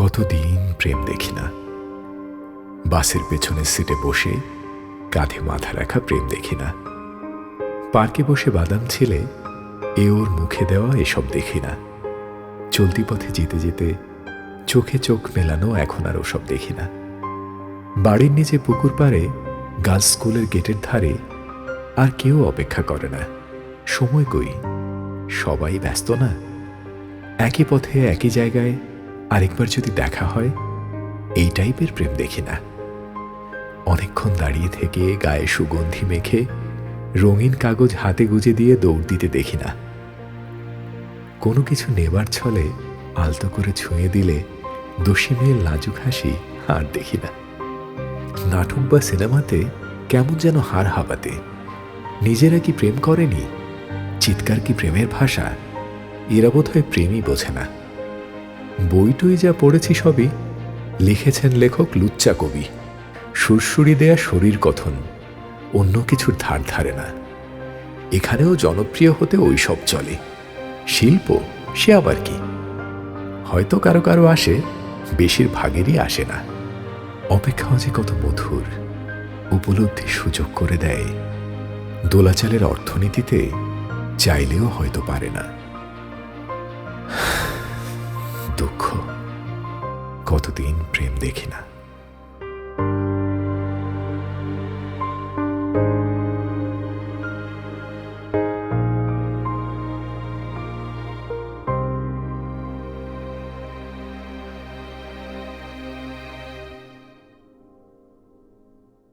কতদিন প্রেম দেখি না। বাসের পেছনের সিটে বসে কাঁধে মাথা রাখা প্রেম দেখি না। পার্কে বসে বাদাম ছিলে, এ ওর মুখে দেওয়া এসব দেখি না। চলতি পথে যেতে যেতে চোখে চোখ মেলানো এখন আর ওসব দেখি না। বাড়ির নিচে পুকুর পাড়ে, গার্লস স্কুলের গেটের ধারে আর কেউ অপেক্ষা করে না। সময় কই? সবাই ব্যস্ত না? একই পথে, একই জায়গায় আরেকবার যদি দেখা হয়, এই টাইপের প্রেম দেখি না। অনেকক্ষণ দাঁড়িয়ে থেকে গায়ে সুগন্ধি মেখে রঙিন কাগজ হাতে গুজে দিয়ে দৌড় দিতে দেখি না। কোনো কিছু নেবার ছলে আলতো করে ছুঁয়ে দিলে দোষী মেয়ের লাজুক হাসি আর দেখি না। নাটক বা সিনেমাতে কেমন যেন হার হাবাতে নিজেরা কি প্রেম করেনি? চিৎকার কি প্রেমের ভাষা? এরা বোধহয় প্রেমই বোঝে না। বইটই যা পড়েছি সবই লিখেছেন লেখক লুচ্চা কবি। সুরসুরি দেয়া শরীর কথন, অন্য কিছুর ধার ধারে না। এখানেও জনপ্রিয় হতে ওই সব চলে। শিল্প, সে আবার কি? হয়তো কারও কারও আসে বেশিরভাগেরই আসে না। অপেক্ষাও যে কত মধুর, উপলব্ধি সুযোগ করে দেয়। দোলাচালের অর্থনীতিতে চাইলেও হয়তো পারে না। দুঃখ। কতদিন প্রেম দেখি না।